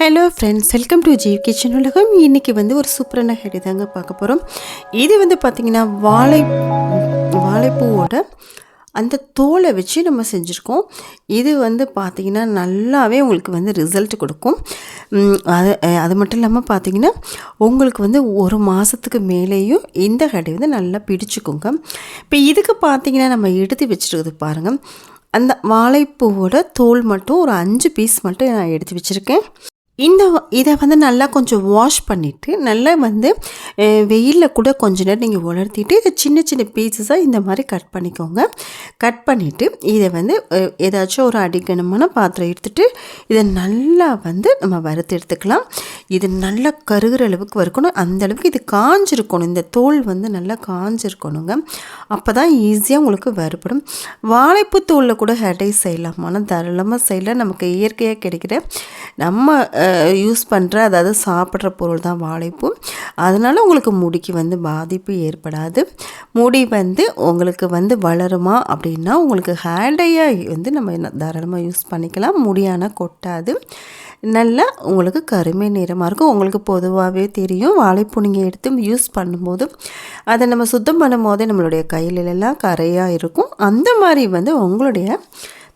Hello friends welcome to Jeev kitchen உலகம். இன்றைக்கி வந்து ஒரு சூப்பரான ஹெடி தாங்க பார்க்க போகிறோம் இது வந்து பார்த்திங்கன்னா வாழை வாழைப்பூவோட அந்த தோலை வச்சு நம்ம செஞ்சுருக்கோம். இது வந்து பார்த்திங்கன்னா நல்லாவே உங்களுக்கு வந்து ரிசல்ட் கொடுக்கும். அது அது மட்டும் இல்லாமல் பார்த்தீங்கன்னா உங்களுக்கு வந்து ஒரு மாதத்துக்கு மேலேயும் இந்த கடை வந்து நல்லா பிடிச்சிக்கோங்க. இப்போ இதுக்கு பார்த்தீங்கன்னா நம்ம எடுத்து வச்சுருக்குது பாருங்கள் அந்த வாழைப்பூவோட தோல் மட்டும் ஒரு அஞ்சு பீஸ் மட்டும் நான் எடுத்து வச்சுருக்கேன். இந்த இதை வந்து நல்லா கொஞ்சம் வாஷ் பண்ணிவிட்டு நல்லா வந்து வெயிலில் கூட கொஞ்ச நேரம் நீங்கள் உலர்த்திட்டு இதை சின்ன சின்ன பீசஸாக இந்த மாதிரி கட் பண்ணிக்கோங்க. கட் பண்ணிவிட்டு இதை வந்து ஏதாச்சும் ஒரு அடிக்கணமான பாத்திரம் எடுத்துகிட்டு இதை நல்லா வந்து நம்ம வறுத்து எடுத்துக்கலாம். இது நல்லா கருகிற அளவுக்கு வறுக்கணும். அந்த அளவுக்கு இது காஞ்சிருக்கணும். இந்த தோல் வந்து நல்லா காஞ்சிருக்கணுங்க. அப்போ தான் ஈஸியாக உங்களுக்கு வறுபடும். வாழைப்பூ தோலில் கூட ஹெடை செய்யலாம். ஆனால் தாராளமாக செய்யலாம். நமக்கு இயற்கையாக கிடைக்கிற நம்ம யூஸ் பண்ணுற அதாவது சாப்பிட்ற பொருள் தான் வாழைப்பூ. அதனால் உங்களுக்கு முடிக்கு வந்து பாதிப்பு ஏற்படாது. முடி வந்து உங்களுக்கு வந்து வளருமா அப்படின்னா உங்களுக்கு ஹேண்டையாக வந்து நம்ம தாராளமாக யூஸ் பண்ணிக்கலாம். முடியானால் கொட்டாது. நல்லா உங்களுக்கு கருமை நிறமாக இருக்கும். உங்களுக்கு பொதுவாகவே தெரியும். வாழைப்பூ நீங்கள் எடுத்து யூஸ் பண்ணும்போது அதை நம்ம சுத்தம் பண்ணும் போதே நம்மளுடைய கையிலெல்லாம் கரையாக இருக்கும். அந்த மாதிரி வந்து உங்களுடைய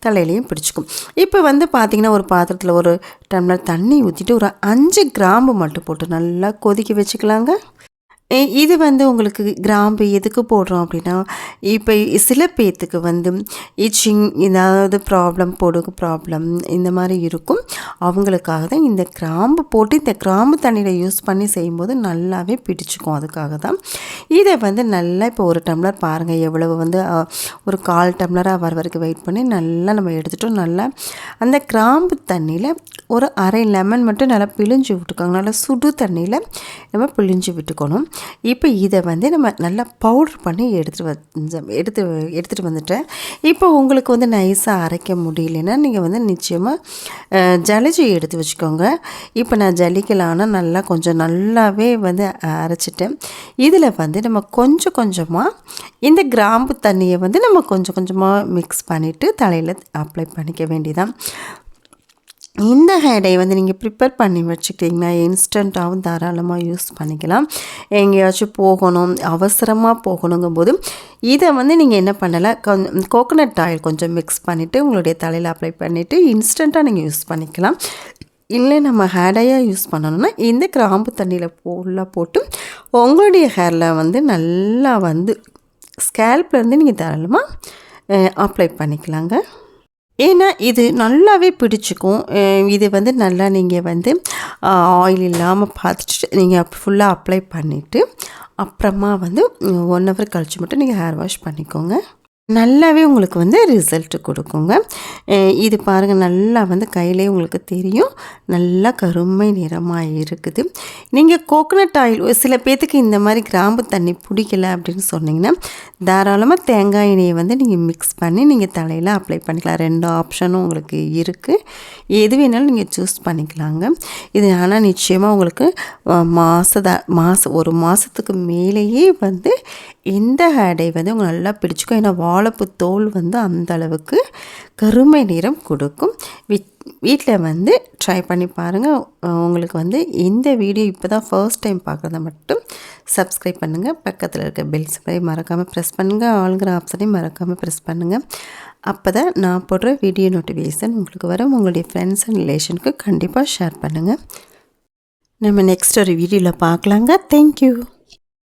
தலையிலையும் பிடிச்சிக்கும். இப்போ வந்து பார்த்திங்கன்னா ஒரு பாத்திரத்தில் ஒரு டம்ளர் தண்ணி ஊற்றிட்டு ஒரு அஞ்சு கிராம்பு மட்டும் போட்டு நல்லா கொதிக்க வச்சுக்கலாங்க. இது வந்து உங்களுக்கு கிராம்பு எதுக்கு போடுறோம் அப்படின்னா இப்போ சில பேர்த்துக்கு வந்து இச்சிங் ஏதாவது ப்ராப்ளம் பொடுகு ப்ராப்ளம் இந்த மாதிரி இருக்கும். அவங்களுக்காக தான் இந்த கிராம்பு போட்டு இந்த கிராம்பு தண்ணியில் யூஸ் பண்ணி செய்யும்போது நல்லாவே பிடிச்சிக்கும் அதுக்காக தான். இதை வந்து நல்லா இப்போ ஒரு டம்ளர் பாருங்கள் எவ்வளவு வந்து ஒரு கால் டம்ளராக வர வரைக்கும் வெயிட் பண்ணி நல்லா நம்ம எடுத்துட்டோம். நல்லா அந்த கிராம்பு தண்ணியில் ஒரு அரை லெமன் மட்டும் நல்லா பிழிஞ்சு விட்டுக்கோங்க. நல்லா சுடு தண்ணியில் நம்ம பிழிஞ்சு விட்டுக்கணும். இப்போ இதை வந்து நம்ம நல்லா பவுடர் பண்ணி எடுத்துகிட்டு வந்து எடுத்து எடுத்துகிட்டு வந்துட்டேன். இப்போ உங்களுக்கு வந்து நைஸாக அரைக்க முடியலன்னா நீங்கள் வந்து நிச்சயமாக ஜலிஜி எடுத்து வச்சுக்கோங்க. இப்போ நான் ஜலிக்கலான்னா நல்லா கொஞ்சம் நல்லாவே வந்து அரைச்சிட்டேன். இதில் வந்து நம்ம கொஞ்சம் கொஞ்சமாக இந்த கிராம்பு தண்ணியை வந்து நம்ம கொஞ்சம் கொஞ்சமாக மிக்ஸ் பண்ணிவிட்டு தலையில் அப்ளை பண்ணிக்க வேண்டியதான் இந்த ஹேடை வந்து நீங்கள் ப்ரிப்பேர் பண்ணி வச்சுக்கிட்டிங்கன்னா இன்ஸ்டண்ட்டாகவும் தாராளமாக யூஸ் பண்ணிக்கலாம். எங்கேயாச்சும் போகணும் அவசரமாக போகணுங்கும்போது இதை வந்து நீங்கள் என்ன பண்ணலாம்? கொஞ்சம் கோகோனட் ஆயில் கொஞ்சம் மிக்ஸ் பண்ணிவிட்டு உங்களுடைய தலையில் அப்ளை பண்ணிவிட்டு இன்ஸ்டண்ட்டாக நீங்கள் யூஸ் பண்ணிக்கலாம். இல்லை நம்ம ஹேடையாக யூஸ் பண்ணணும்னா இந்த கிராம்பு தண்ணியில் ஃபுல்லாக போட்டு உங்களுடைய ஹேரில் வந்து நல்லா வந்து ஸ்கேல்ப்லேருந்து நீங்கள் தாராளமாக அப்ளை பண்ணிக்கலாங்க. ஏன்னா இது நல்லாவே பிடிச்சிக்கும். இது வந்து நல்லா நீங்கள் வந்து ஆயில் இல்லாமல் பார்த்துட்டு நீங்கள் ஃபுல்லாக அப்ளை பண்ணிவிட்டு அப்புறமா வந்து ஒன் ஹவர் கழிச்சு மட்டும் நீங்கள் ஹேர் வாஷ் பண்ணிக்கோங்க. நல்லாவே உங்களுக்கு வந்து ரிசல்ட் கொடுக்குங்க. இது பாருங்கள் நல்லா வந்து கையிலே உங்களுக்கு தெரியும். நல்லா கருமை நிறமாக இருக்குது. நீங்கள் கோகனட் ஆயில் சில பேர்த்துக்கு இந்த மாதிரி கிராம்பு தண்ணி பிடிக்கல அப்படின்னு சொன்னீங்கன்னா தாராளமாக தேங்காய் எண்ணெயை வந்து நீங்கள் மிக்ஸ் பண்ணி நீங்கள் தலையில் அப்ளை பண்ணிக்கலாம். ரெண்டு ஆப்ஷனும் உங்களுக்கு இருக்குது எது வேணாலும் நீங்கள் சூஸ் பண்ணிக்கலாங்க. இது ஆனால் நிச்சயமாக உங்களுக்கு மாத மாதம் ஒரு மாதத்துக்கு மேலேயே வந்து இந்த ஹேடை வந்து உங்களுக்கு நல்லா பிடிச்சிக்கும். ஏன்னா வாழைப்பூ தோல் வந்து அந்த அளவுக்கு கருமை நிறம் கொடுக்கும். வீட்டில் வந்து ட்ரை பண்ணி பாருங்கள் உங்களுக்கு வந்து இந்த வீடியோ இப்போ தான் ஃபர்ஸ்ட் டைம் பார்க்குறத மட்டும் சப்ஸ்கிரைப் பண்ணுங்கள் பக்கத்தில் இருக்க பெல் சிம்பலை மறக்காமல் ப்ரெஸ் பண்ணுங்கள் ஆளுங்கிற ஆப்ஷனையும் மறக்காமல் ப்ரெஸ் பண்ணுங்கள் அப்போ தான் நான் போடுற வீடியோ நோட்டிஃபிகேஷன் உங்களுக்கு வரும். உங்களுடைய ஃப்ரெண்ட்ஸ் அண்ட் ரிலேஷனுக்கு கண்டிப்பாக ஷேர் பண்ணுங்கள் நம்ம நெக்ஸ்ட் ஒரு வீடியோவில் பார்க்கலாங்க. தேங்க்யூ